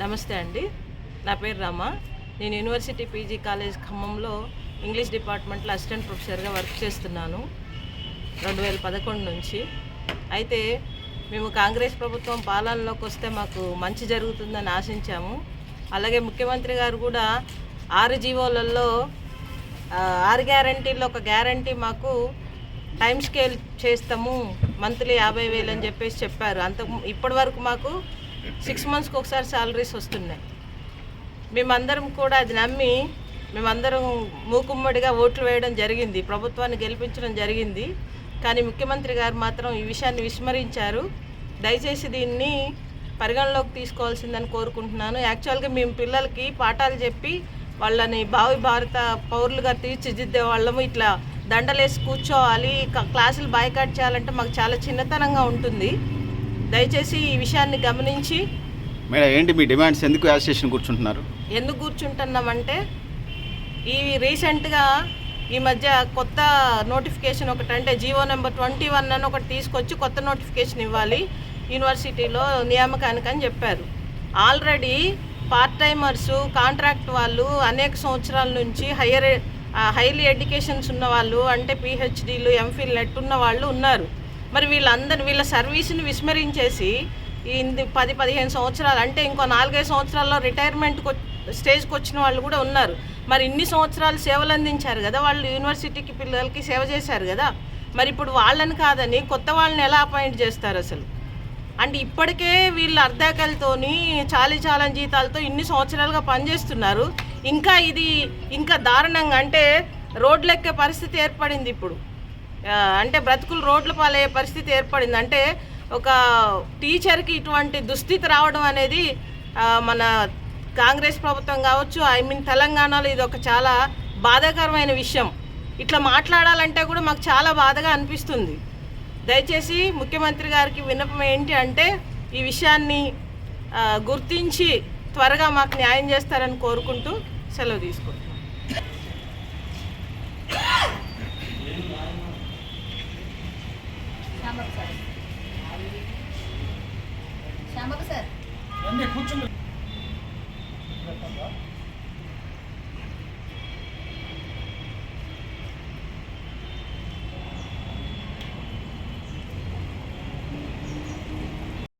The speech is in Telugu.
నమస్తే అండి. నా పేరు రమ. నేను యూనివర్సిటీ పీజీ కాలేజ్ ఖమ్మంలో ఇంగ్లీష్ డిపార్ట్మెంట్లో అసిస్టెంట్ ప్రొఫెసర్గా వర్క్ చేస్తున్నాను రెండు వేల పదకొండు నుంచి. అయితే మేము కాంగ్రెస్ ప్రభుత్వం పాలనలోకి వస్తే మాకు మంచి జరుగుతుందని ఆశించాము. అలాగే ముఖ్యమంత్రి గారు కూడా ఆరు జీవోలలో ఆరు గ్యారంటీల్లో ఒక గ్యారంటీ మాకు టైం స్కేల్ చేస్తాము మంత్లీ యాభై వేలు అని చెప్పేసి చెప్పారు. అంత ఇప్పటి వరకు మాకు సిక్స్ మంత్స్కి ఒకసారి శాలరీస్ వస్తున్నాయి. మేమందరం కూడా అది నమ్మి మేమందరం మూకుమ్మడిగా ఓట్లు వేయడం జరిగింది. ప్రభుత్వాన్ని గెలిపించడం జరిగింది. కానీ ముఖ్యమంత్రి గారు మాత్రం ఈ విషయాన్ని విస్మరించారు. దయచేసి దీన్ని పరిగణలోకి తీసుకోవాల్సిందని కోరుకుంటున్నాను. యాక్చువల్గా మేము పిల్లలకి పాఠాలు చెప్పి వాళ్ళని భావి భారత పౌరులుగా తీర్చిదిద్దే వాళ్ళము. ఇట్లా దండలేసి కూర్చోవాలి క్లాసులు బాయ్కాట్ చేయాలంటే మాకు చాలా చిన్నతనంగా ఉంటుంది. దయచేసి ఈ విషయాన్ని గమనించి మేడం ఏంటి మీ డిమాండ్స్? ఎందుకు అసోసియేషన్ కూర్చుంటున్నారు? ఎందుకు కూర్చుంటున్నామంటే ఈ రీసెంట్గా ఈ మధ్య కొత్త నోటిఫికేషన్ ఒకటి అంటే జీవో నెంబర్ ట్వంటీ వన్ అని ఒకటి తీసుకొచ్చి కొత్త నోటిఫికేషన్ ఇవ్వాలి యూనివర్సిటీలో నియామకానికి అని చెప్పారు. ఆల్రెడీ పార్ట్ టైమర్స్ కాంట్రాక్ట్ వాళ్ళు అనేక సంవత్సరాల నుంచి హయ్యర్ హైలీ ఎడ్యుకేషన్స్ ఉన్న వాళ్ళు అంటే పిహెచ్డీలు ఎంఫిల్ నెట్ ఉన్న వాళ్ళు ఉన్నారు. మరి వీళ్ళందరూ వీళ్ళ సర్వీస్ని విస్మరించేసి ఇది ఇంది పది పదిహేను సంవత్సరాలు అంటే ఇంకో నాలుగైదు సంవత్సరాల్లో రిటైర్మెంట్ స్టేజ్కి వచ్చిన వాళ్ళు కూడా ఉన్నారు. మరి ఇన్ని సంవత్సరాలు సేవలు అందించారు కదా వాళ్ళు యూనివర్సిటీకి పిల్లలకి సేవ చేశారు కదా మరి ఇప్పుడు వాళ్ళని కాదని కొత్త వాళ్ళని ఎలా అపాయింట్ చేస్తారు అసలు? అంటే ఇప్పటికే వీళ్ళు అర్ధాకలతోని చాలీ చాలని జీతాలతో ఇన్ని సంవత్సరాలుగా పనిచేస్తున్నారు. ఇంకా ఇది ఇంకా దారుణంగా అంటే రోడ్లెక్కే పరిస్థితి ఏర్పడింది ఇప్పుడు. అంటే బ్రతుకులు రోడ్ల పాలయ్యే పరిస్థితి ఏర్పడింది. అంటే ఒక టీచర్కి ఇటువంటి దుస్థితి రావడం అనేది మన కాంగ్రెస్ ప్రభుత్వం కావచ్చు ఐ మీన్ తెలంగాణలో ఇది ఒక చాలా బాధాకరమైన విషయం. ఇట్లా మాట్లాడాలంటే కూడా మాకు చాలా బాధగా అనిపిస్తుంది. దయచేసి ముఖ్యమంత్రి గారికి విన్నపం ఏంటి అంటే ఈ విషయాన్ని గుర్తించి త్వరగా మాకు న్యాయం చేస్తారని కోరుకుంటూ సెలవు తీసుకుంటాం శ్యాంబాబు సార్. శ్యాంబాబు సార్. రండి